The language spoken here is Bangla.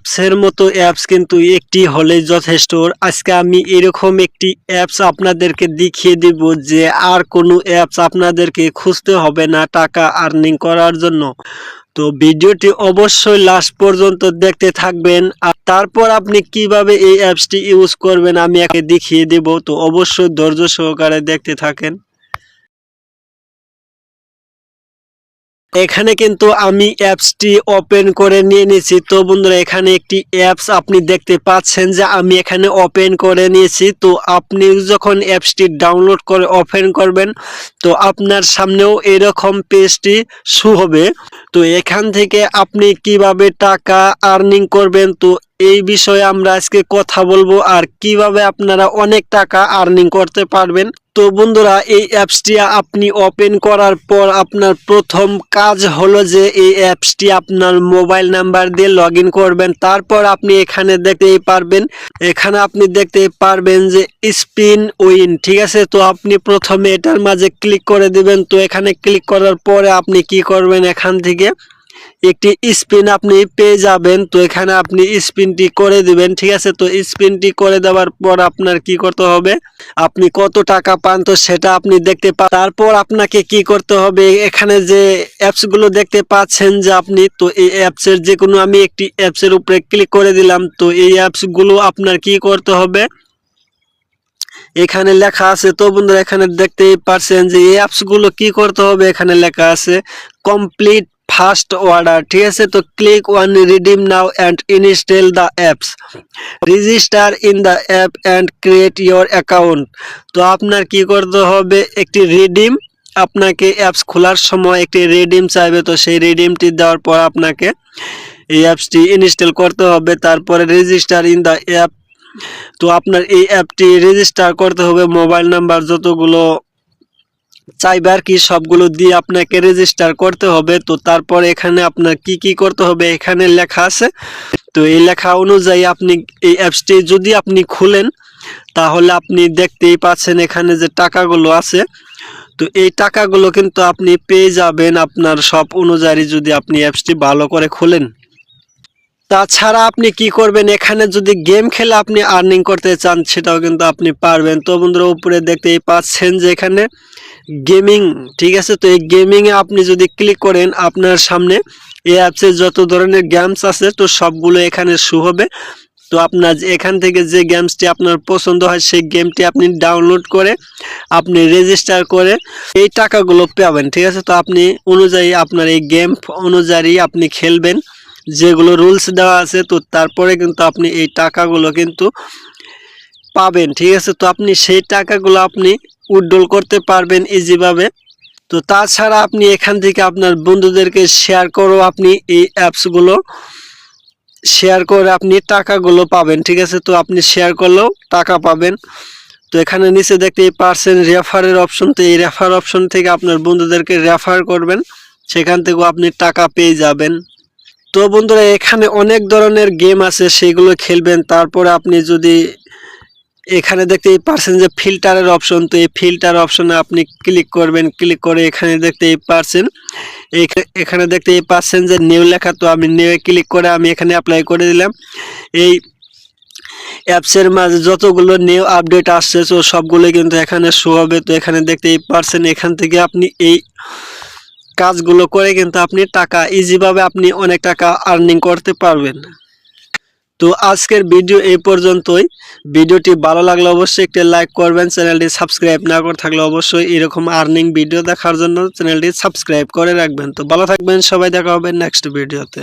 অ্যাপসের মতো অ্যাপস কিন্তু একটি হলেই যথেষ্ট। আজকে আমি এরকম একটি অ্যাপস আপনাদেরকে দেখিয়ে দিব যে আর কোনো অ্যাপস আপনাদেরকে খুঁজতে হবে না টাকা আর্নিং করার জন্য। তো ভিডিওটি অবশ্যই লাস্ট পর্যন্ত দেখতে থাকবেন। আর তারপর আপনি কীভাবে এই অ্যাপসটি ইউজ করবেন আমি একে দেখিয়ে দেব। তো অবশ্যই ধৈর্য সহকারে দেখতে থাকেন। এখানে কিন্তু আমি অ্যাপসটি ওপেন করে নিয়ে নিয়েছি। তো বন্ধুরা, এখানে একটি অ্যাপস আপনি দেখতে পাচ্ছেন যে আমি এখানে ওপেন করে নিয়েছি। তো আপনি যখন অ্যাপসটি ডাউনলোড করে ওপেন করবেন, তো আপনার সামনেও এরকম পেজটি শু হবে। তো এখান থেকে আপনি কীভাবে টাকা আর্নিং করবেন, তো এই বিষয়ে আমরা আজকে কথা বলব। আর কীভাবে আপনারা অনেক টাকা আর্নিং করতে পারবেন তো বন্ধুরা, এই অ্যাপসটি আপনি ওপেন করার পর আপনার প্রথম কাজ হলো যে এই অ্যাপসটি আপনার মোবাইল নাম্বার দিয়ে লগ করবেন। তারপর আপনি এখানে দেখতেই পারবেন, এখানে আপনি দেখতে পারবেন যে স্পিন উইন, ঠিক আছে? তো আপনি প্রথমে এটার মাঝে ক্লিক করে দিবেন। তো এখানে ক্লিক করার পরে আপনি কি করবেন এখান থেকে? একটি স্পিন আপনি পেয়ে যাবেন। তো এখানে আপনি স্পিনটি করে দিবেন, ঠিক আছে? তো স্পিনটি করে দেওয়ার পর আপনার কি করতে হবে? আপনি কত টাকা পান তো সেটা আপনি দেখতে পান তারপর আপনাকে কি করতে হবে? এখানে যে অ্যাপসগুলো দেখতে পাচ্ছেন যে আপনি, তো এই অ্যাপসের যে কোনো আমি একটি অ্যাপসের উপরে ক্লিক করে দিলাম, তো এই অ্যাপসগুলো আপনার কি করতে হবে? এখানে লেখা আছে, তো বন্ধুরা এখানে দেখতেই পারছেন যে এই অ্যাপসগুলো কি করতে হবে? এখানে লেখা আছে কমপ্লিট ফার্স্ট অর্ডার ঠিক আছে তো click on redeem now and install the apps register in the app and create your account তো আপনার কি করতে হবে? একটি রিডিম আপনাকে অ্যাপস খোলার সময় একটি রিডিম চাইবে। তো সেই রিডিমটি দেওয়ার পর আপনাকে এই অ্যাপসটি ইনস্টল করতে হবে। তারপরে রেজিস্টার ইন দ্য অ্যাপ তো আপনার এই অ্যাপটি রেজিস্টার করতে হবে। মোবাইল নাম্বার যতগুলো চাইবে আর কি সবগুলো দিয়ে আপনাকে রেজিস্টার করতে হবে? তো তারপর এখানে আপনার কি কি করতে হবে? এখানে লেখা আছে। তো এই লেখা অনুযায়ী আপনি এই অ্যাপসটি যদি আপনি খুলেন, তাহলে আপনি দেখতেই পাচ্ছেন এখানে যে টাকাগুলো আছে। তো এই টাকাগুলো কিন্তু আপনি পেয়ে যাবেন আপনার সব অনুযায়ী যদি আপনি অ্যাপসটি ভালো করে খোলেন। তাছাড়া আপনি কি করবেন? এখানে যদি গেম খেলে আপনি আর্নিং করতে চান, সেটাও কিন্তু আপনি পারবেন। তো বন্ধুরা, উপরে দেখতেই পাচ্ছেন যে এখানে গেমিং ঠিক আছে? তো এই গেমিংয়ে আপনি যদি ক্লিক করেন, আপনার সামনে এই অ্যাপসে যত ধরনের গেমস আছে, তো সবগুলো এখানে শু হবে। তো আপনার এখান থেকে যে গেমসটি আপনার পছন্দ হয়, সেই গেমটি আপনি ডাউনলোড করে আপনি রেজিস্টার করে এই টাকাগুলো পাবেন, ঠিক আছে? তো আপনি অনুযায়ী আপনার এই গেম অনুযায়ী আপনি খেলবেন। যেগুলো রুলস দেওয়া আছে, তো তারপরে কিন্তু আপনি এই টাকাগুলো কিন্তু পাবেন, ঠিক আছে? তো আপনি সেই টাকাগুলো আপনি উইথড্রল করতে পারবেন ইজিভাবে তো তাছাড়া আপনি এখান থেকে আপনার বন্ধুদেরকে শেয়ার করেও আপনি এই অ্যাপসগুলো শেয়ার করে আপনি টাকাগুলো পাবেন, ঠিক আছে? তো আপনি শেয়ার করলেও টাকা পাবেন। তো এখানে নিচে দেখতে এই পারছেন রেফারের অপশন তো এই রেফার অপশন থেকে আপনার বন্ধুদেরকে রেফার করবেন। সেখান থেকেও আপনি টাকা পেয়ে যাবেন। তো বন্ধুরা, এখানে অনেক ধরনের গেম আছে, সেগুলো খেলবেন। তারপরে আপনি যদি এখানে দেখতেই পারছেন যে ফিল্টারের অপশন তো এই ফিল্টার অপশনে আপনি ক্লিক করবেন। ক্লিক করে এখানে দেখতেই পারছেন। এখা- এখানে দেখতেই পাচ্ছেন যে নিউ লেখা, তো আমি নিউ ক্লিক করে আমি এখানে অ্যাপ্লাই করে দিলাম। এই অ্যাপসের মাঝে যতগুলো নিউ আপডেট আসছে, তো সবগুলো কিন্তু এখানে শো হবে। তো এখানে দেখতেই পারছেন, এখান থেকে আপনি এই কাজগুলো করে কিন্তু আপনি টাকা ইজিভাবে আপনি অনেক টাকা আর্নিং করতে পারবেন। তো আজকের ভিডিও এই পর্যন্তই। ভিডিওটি ভালো লাগলে অবশ্যই একটি লাইক করবেন, চ্যানেলটি সাবস্ক্রাইব না করে থাকলে অবশ্যই এরকম আর্নিং ভিডিও দেখার জন্য চ্যানেলটি সাবস্ক্রাইব করে রাখবেন। তো ভালো থাকবেন, সবাই দেখা হবে নেক্সট ভিডিওতে